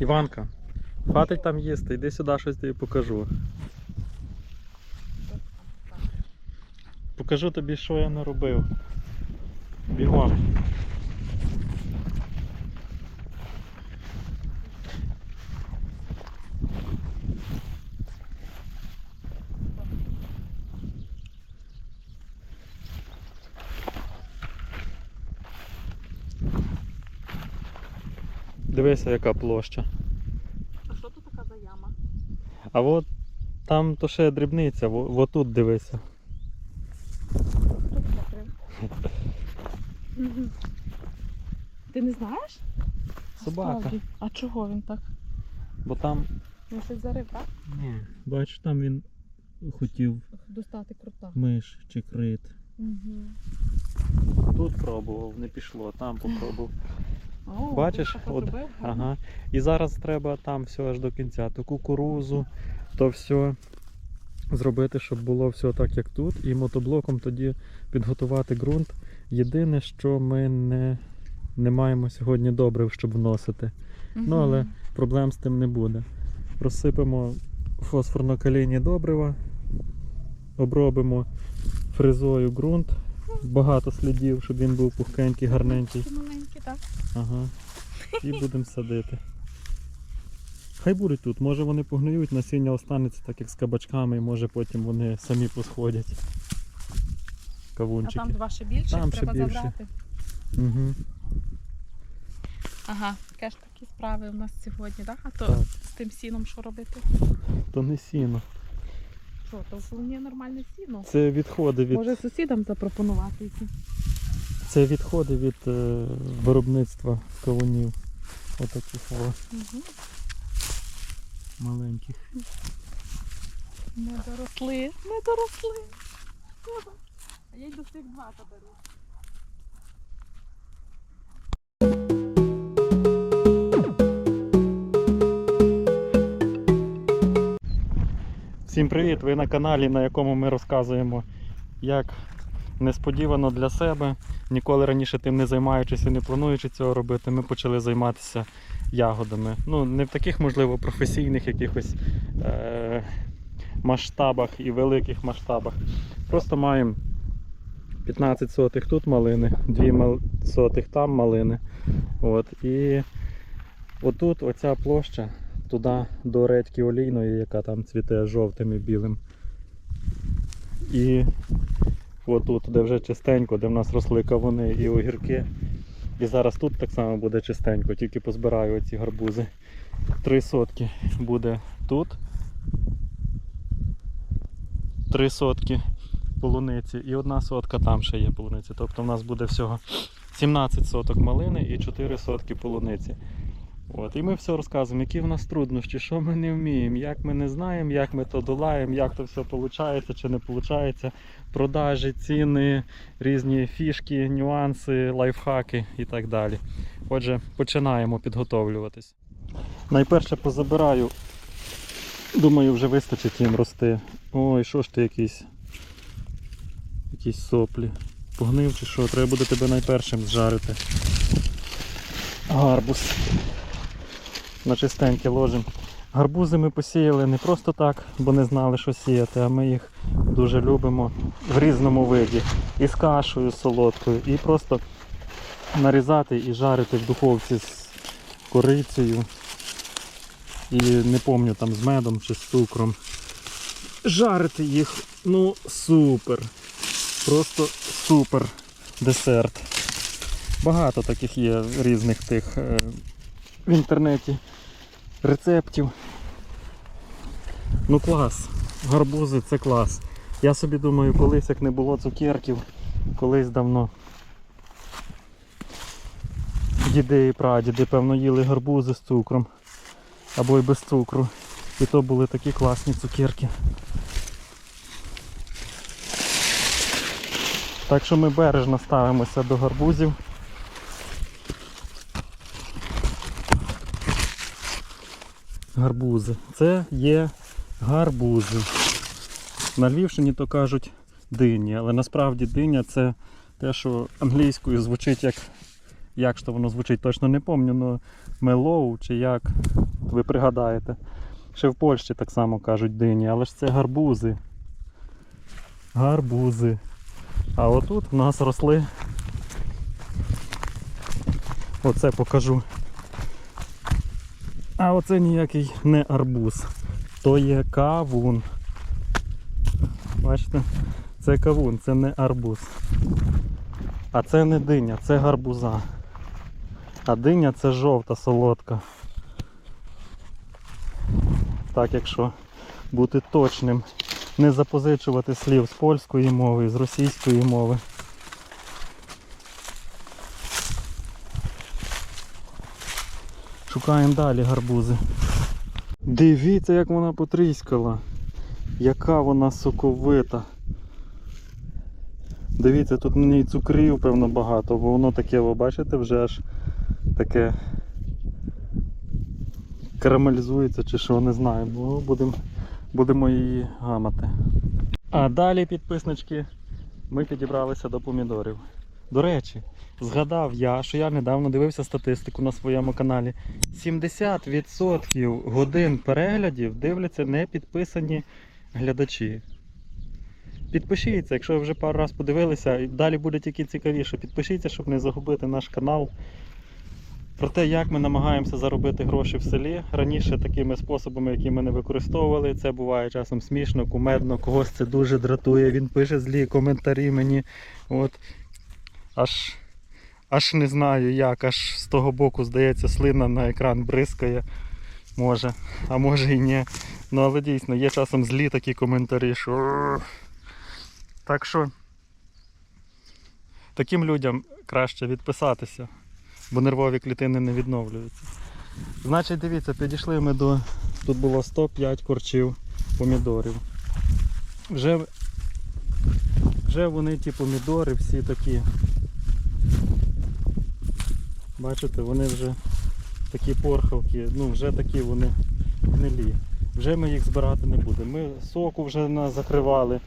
Іванка, хватить там їсти, йди сюди щось тобі покажу. Покажу тобі, що я наробив. Бігом. Дивися, яка площа. А що тут така за яма? А от там то ще дрібниця, во тут дивися. Ти не знаєш? Собака. Справді. А чого він так? Бо там. Він щось зарив, так? Ні. Бачу, там він хотів Достати крута. миш чи крит. Угу. Тут пробував, не пішло, там попробував. О, Бачиш, от. Ага. І зараз треба там все аж до кінця. То кукурузу, то все зробити, щоб було все так, як тут. І мотоблоком тоді підготувати ґрунт. Єдине, що ми не, не маємо сьогодні добрив, щоб вносити. Ну, але проблем з тим не буде. Розсипемо фосфорно-калійні добрива, обробимо фрезою ґрунт, багато слідів, щоб він був пухкенький, гарненький. Так. Ага. І будемо садити. Хай будуть тут, може вони погниють, насіння останеться так як з кабачками, і може потім вони самі посходять. А Кавунчики. там два ще більше, Там ще треба більше. забрати. Угу. Ага, таке ж такі справи у нас сьогодні, так? А то Так. з тим сіном що робити? То не сіно. Що, то вполне нормальне сіно. Це відходи від, Може сусідам запропонувати які? Це відходи від е, виробництва кавунів. Отаких Угу. маленьких. Не доросли, не доросли. А я й до цих два заберу. Всім привіт! Ви на каналі, на якому ми розказуємо, як несподівано для себе, ніколи раніше тим не займаючись і не плануючи цього робити, ми почали займатися ягодами. Ну, не в таких, можливо, професійних якихось е- масштабах і великих масштабах. Просто маємо 15 сотих тут малини, 2 сотих там малини. От, і отут оця площа туди до редьки олійної, яка там цвіте жовтим і білим. І отут, де вже чистенько, де в нас росли кавуни і огірки. І зараз тут так само буде чистенько, тільки позбираю оці гарбузи. Три сотки буде тут. Три сотки полуниці і одна сотка там ще є полуниці. Тобто в нас буде всього 17 соток малини і 4 сотки полуниці. От, і ми все розказуємо, які в нас труднощі, що ми не вміємо, як ми не знаємо, як ми то долаємо, як то все виходить чи не виходить. Продажі, ціни, різні фішки, нюанси, лайфхаки і так далі. Отже, починаємо підготовлюватись. Найперше позабираю, думаю, вже вистачить їм рости. Ой, що ж ти якийсь? Якісь соплі. Погнив чи що? Треба буде тебе найпершим зжарити. Гарбуз на чистеньке ложимо. Гарбузи ми посіяли не просто так, бо не знали, що сіяти, а ми їх дуже любимо в різному виді. І з кашею солодкою, і просто нарізати і жарити в духовці з корицею. І не пам'ятаю там з медом чи з цукром. Жарити їх, ну супер. Просто супер десерт. Багато таких є різних тих е, в інтернеті рецептів. Ну клас. Гарбузи це клас. Я собі думаю, колись як не було цукерків, колись давно. Діди і прадіди, певно, їли гарбузи з цукром. Або й без цукру. І то були такі класні цукерки. Так що ми бережно ставимося до гарбузів. Гарбузи. Це є гарбузи. На Львівщині то кажуть дині, але насправді диня це те, що англійською звучить як. Як то воно звучить, точно не пам'ятаю, але мелоу чи як. ви пригадаєте. Ще в Польщі так само кажуть дині, але ж це гарбузи. Гарбузи. А отут в нас росли. Оце покажу. А оце ніякий не арбуз. То є кавун. Бачите? Це кавун, це не арбуз. А це не диня, це гарбуза. А диня це жовта солодка. Так, якщо бути точним, не запозичувати слів з польської мови, з російської мови. Шукаємо далі гарбузи. Дивіться, як вона потріскала. Яка вона соковита. Дивіться, тут мені і цукрів, певно, багато, бо воно таке, ви бачите, вже аж таке карамелізується чи що, не знаю. Ну, будемо будемо її гамати. А далі, підписнички, ми підібралися до помідорів. До речі, згадав я, що я недавно дивився статистику на своєму каналі. 70% годин переглядів дивляться не підписані глядачі. Підпишіться, якщо ви вже пару разів подивилися, і далі буде тільки цікавіше. Підпишіться, щоб не загубити наш канал. Про те, як ми намагаємося заробити гроші в селі. Раніше такими способами, які ми не використовували, це буває часом смішно, кумедно, когось це дуже дратує. Він пише злі коментарі мені. От. Аж, аж не знаю як, аж з того боку, здається, слина на екран бризкає. Може, а може і ні. Ну але дійсно є часом злі такі коментарі, що. Так що таким людям краще відписатися, бо нервові клітини не відновлюються. Значить, дивіться, підійшли ми до. Тут було 105 корчів помідорів. Вже, вже вони ті помідори всі такі. Бачите, вони вже такі порхавки, ну вже такі вони гнилі. Вже ми їх збирати не будемо. Ми соку вже закривали.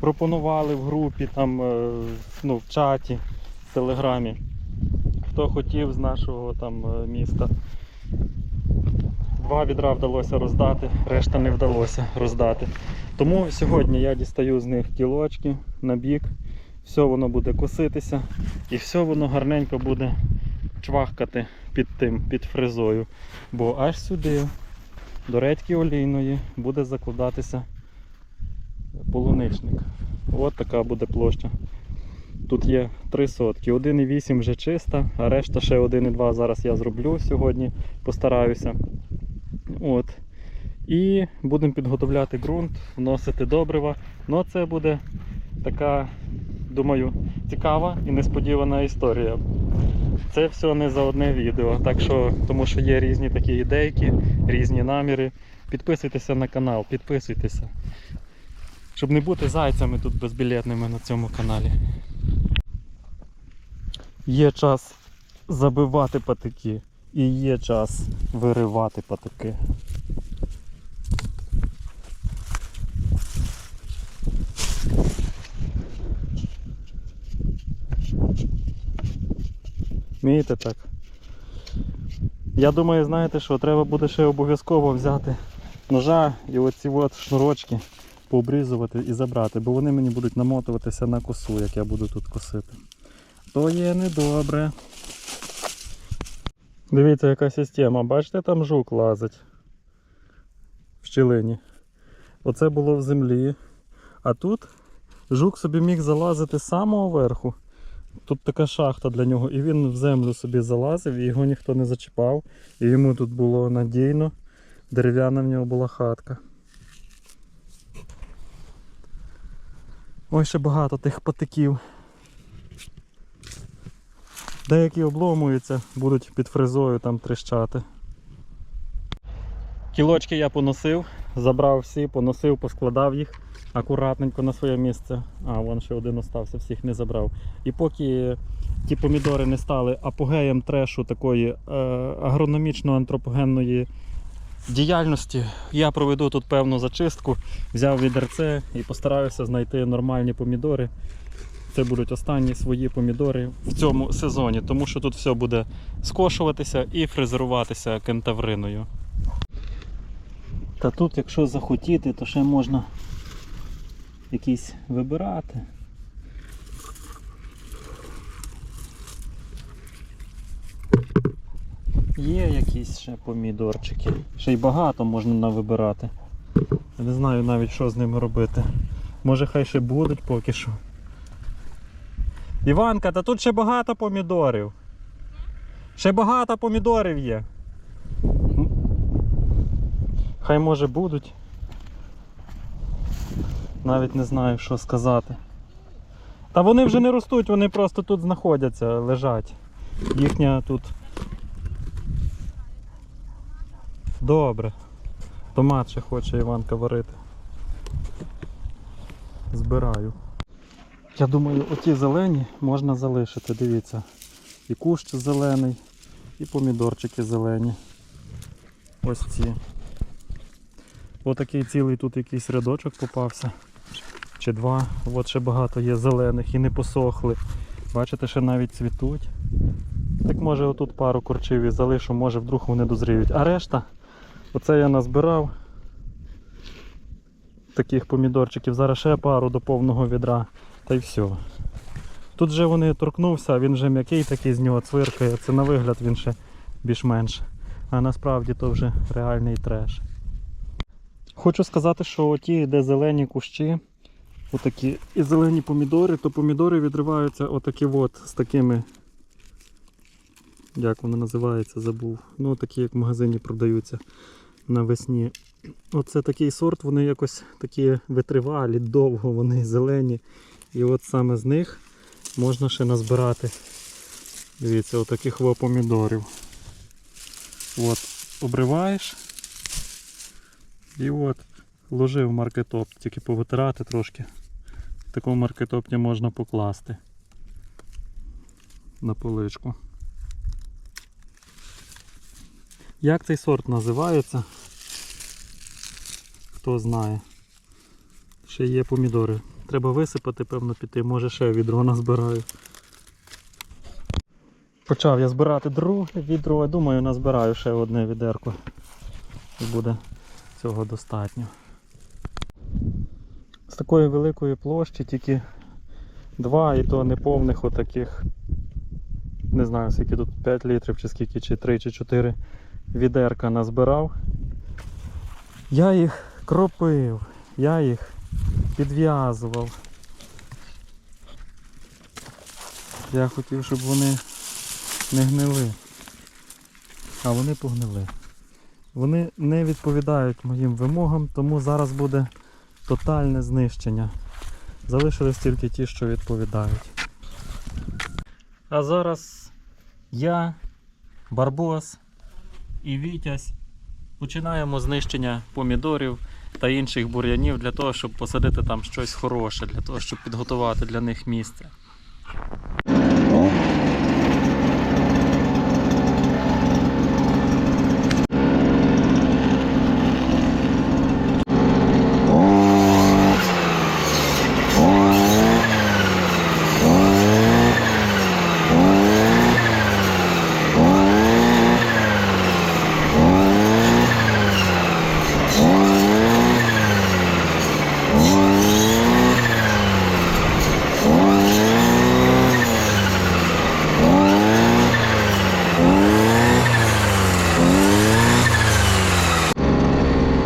Пропонували в групі, там, е, ну, в чаті, в телеграмі. Хто хотів з нашого там е, міста. Два відра вдалося роздати, решта не вдалося роздати. Тому сьогодні я дістаю з них кілочки на бік, все воно буде коситися і все воно гарненько буде чвахкати під тим, під фрезою. Бо аж сюди, до редьки олійної, буде закладатися полуничник. От така буде площа. Тут є три сотки. 1,8 вже чиста, а решта ще 1,2 зараз я зроблю сьогодні, постараюся. От. І будемо підготовляти ґрунт, вносити добрива. Ну це буде така, думаю, цікава і несподівана історія. Це все не за одне відео, так що, тому що є різні такі ідейки, різні наміри. Підписуйтеся на канал, підписуйтеся. Щоб не бути зайцями тут безбілетними на цьому каналі. Є час забивати патики і є час виривати патики. Вмієте так? Я думаю, знаєте що, треба буде ще обов'язково взяти ножа і оці от шнурочки пообрізувати і забрати, бо вони мені будуть намотуватися на косу, як я буду тут косити. То є недобре. Дивіться, яка система. Бачите, там жук лазить в щілині. Оце було в землі. А тут жук собі міг залазити з самого верху. Тут така шахта для нього, і він в землю собі залазив, і його ніхто не зачіпав. І йому тут було надійно. Дерев'яна в нього була хатка. Ой, ще багато тих патиків. Деякі обломуються, будуть під фрезою там тріщати. Кілочки я поносив, забрав всі, поносив, поскладав їх акуратненько на своє місце. А, вон ще один остався, всіх не забрав. І поки ті помідори не стали апогеєм трешу такої е, агрономічно-антропогенної діяльності, я проведу тут певну зачистку, взяв відерце і постараюся знайти нормальні помідори Це будуть останні свої помідори в цьому сезоні, тому що тут все буде скошуватися і фрезеруватися кентавриною. Та тут, якщо захотіти, то ще можна якісь вибирати. Є якісь ще помідорчики. Ще й багато можна навибирати. Я не знаю навіть, що з ними робити. Може хай ще будуть поки що. Іванка, та тут ще багато помідорів. Ще багато помідорів є. Хай може будуть. Навіть не знаю, що сказати. Та вони вже не ростуть, вони просто тут знаходяться, лежать. Їхня тут. Добре. Томат ще хоче Іванка варити. Збираю. Я думаю, оті зелені можна залишити, дивіться. І кущ зелений, і помідорчики зелені. Ось ці. Отакий цілий тут якийсь рядочок попався. Чи два. От ще багато є зелених і не посохли. Бачите, ще навіть цвітуть. Так може отут пару корчів і залишу, може вдруг вони дозріють. А решта, оце я назбирав таких помідорчиків. Зараз ще пару до повного відра. Та й все. Тут же вони торкнувся, він вже м'який такий з нього цвиркає. Це на вигляд він ще більш-менш. А насправді то вже реальний треш. Хочу сказати, що ті, де зелені кущі, отакі і зелені помідори, то помідори відриваються отакі от з такими. Як вони називаються, забув. Ну, такі, як в магазині продаються навесні. Оце такий сорт, вони якось такі витривалі, довго вони зелені. І от саме з них можна ще назбирати. Дивіться, отаких во помідорів. От, обриваєш. І от ложи в маркетоп, тільки повитирати трошки. В такому маркетопні можна покласти на поличку. Як цей сорт називається? Хто знає. Ще є помідори. Треба висипати, певно, піти. Може ще відро назбираю. Почав я збирати друге відро, думаю, назбираю ще одне відерко. І буде цього достатньо. Такої великої площі тільки два і то неповних отаких. Не знаю, скільки тут 5 літрів, чи скільки, чи 3, чи 4 відерка назбирав. Я їх кропив, я їх підв'язував. Я хотів, щоб вони не гнили. А вони погнили. Вони не відповідають моїм вимогам, тому зараз буде тотальне знищення. Залишились тільки ті, що відповідають. А зараз я, Барбос і Вітязь починаємо знищення помідорів та інших бур'янів для того, щоб посадити там щось хороше, для того, щоб підготувати для них місце.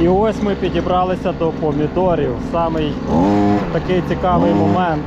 І ось підібралися до помідорів. Самий такий цікавий момент.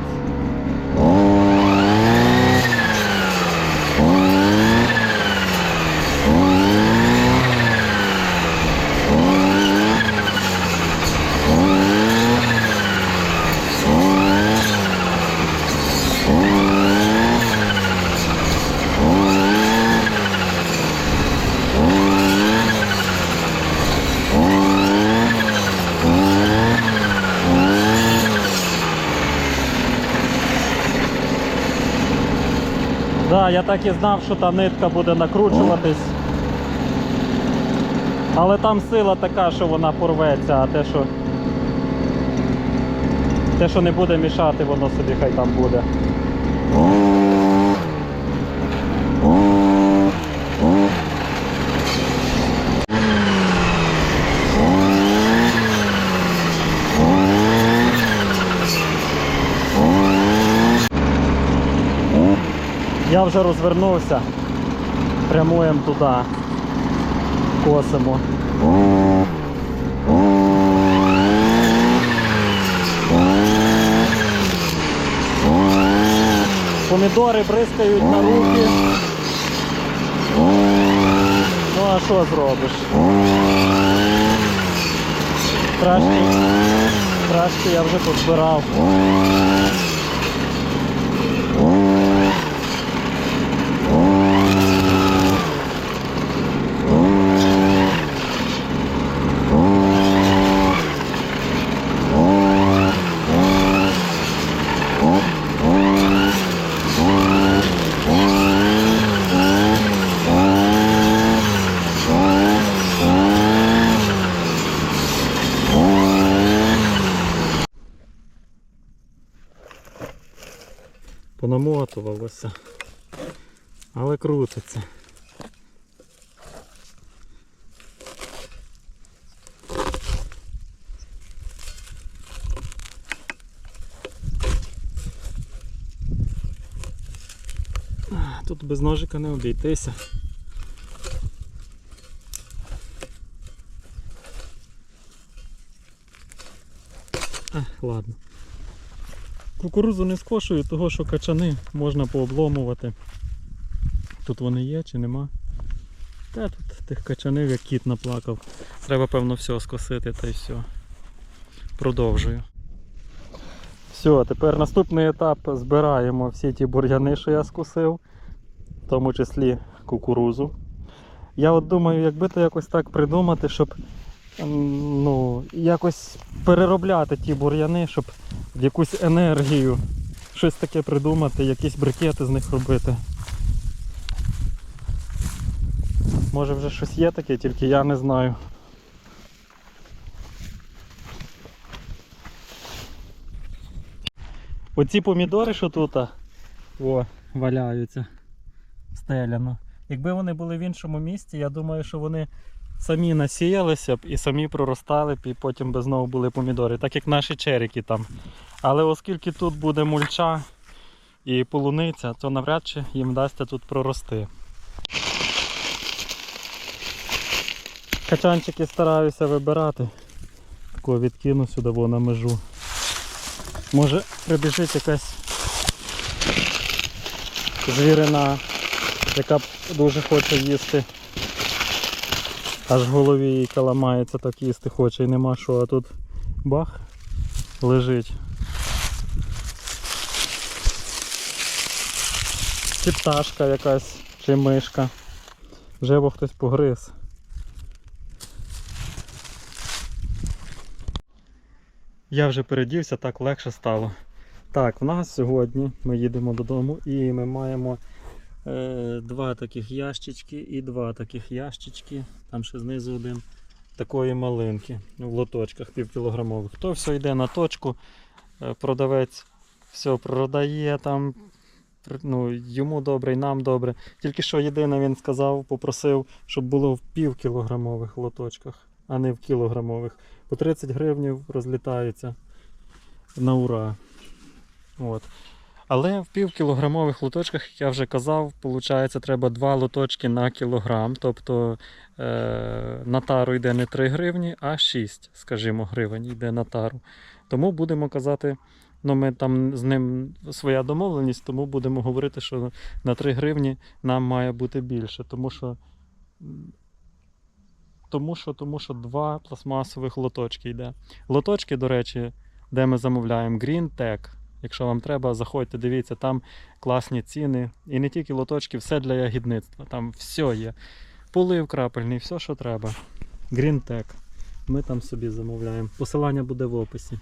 Да, я так і знав, що та нитка буде накручуватись. Але там сила така, що вона порветься, а те, що Те, що не буде мішати, воно собі хай там буде. Я вже розвернувся. Прямуємо туди. Косимо. Помідори бризкають на руки. Ну а що зробиш? Краще, краще я вже позбирав. Понамотувалося. Але крутиться. Тут без ножика не обійтися. А, ладно. Кукурузу не скошую, того що качани можна пообломувати. Тут вони є чи нема. Та тут тих качанів як кіт наплакав. Треба певно все скосити та й все. Продовжую. Все, тепер наступний етап збираємо всі ті бур'яни, що я скосив, в тому числі кукурузу. Я от думаю, якби то якось так придумати, щоб ну, якось переробляти ті бур'яни, щоб в якусь енергію, щось таке придумати, якісь брикети з них робити. Може вже щось є таке, тільки я не знаю. Оці помідори, що тут о, валяються стеляно. Якби вони були в іншому місці, я думаю, що вони самі насіялися б і самі проростали б, і потім би знову були помідори, так як наші черіки там. Але оскільки тут буде мульча і полуниця, то навряд чи їм вдасться тут прорости. Качанчики стараюся вибирати. Такого відкину сюди во на межу. Може прибіжить якась звірина, яка дуже хоче їсти. Аж в голові їй каламається, так їсти хоче і нема що, а тут бах лежить. Чи пташка якась, чи мишка. Вже його хтось погриз. Я вже передівся, так легше стало. Так, в нас сьогодні ми їдемо додому і ми маємо два таких ящички і два таких ящички. Там ще знизу один такої малинки в лоточках півкілограмових. То все йде на точку. Е, продавець все продає там. Ну, йому добре, і нам добре. Тільки що єдине він сказав, попросив, щоб було в півкілограмових лоточках, а не в кілограмових. По 30 гривнів розлітаються на ура. От. Але в півкілограмових лоточках, як я вже казав, виходить, треба 2 лоточки на кілограм. Тобто е, на тару йде не 3 гривні, а 6, скажімо, гривень йде на тару. Тому будемо казати, ну ми там з ним своя домовленість, тому будемо говорити, що на 3 гривні нам має бути більше. Тому що тому що, тому що два пластмасових лоточки йде. Лоточки, до речі, де ми замовляємо Green Tech. Якщо вам треба, заходьте, дивіться, там класні ціни. І не тільки лоточки, все для ягідництва. Там все є. Полив крапельний, все, що треба. Грінтек. Ми там собі замовляємо. Посилання буде в описі.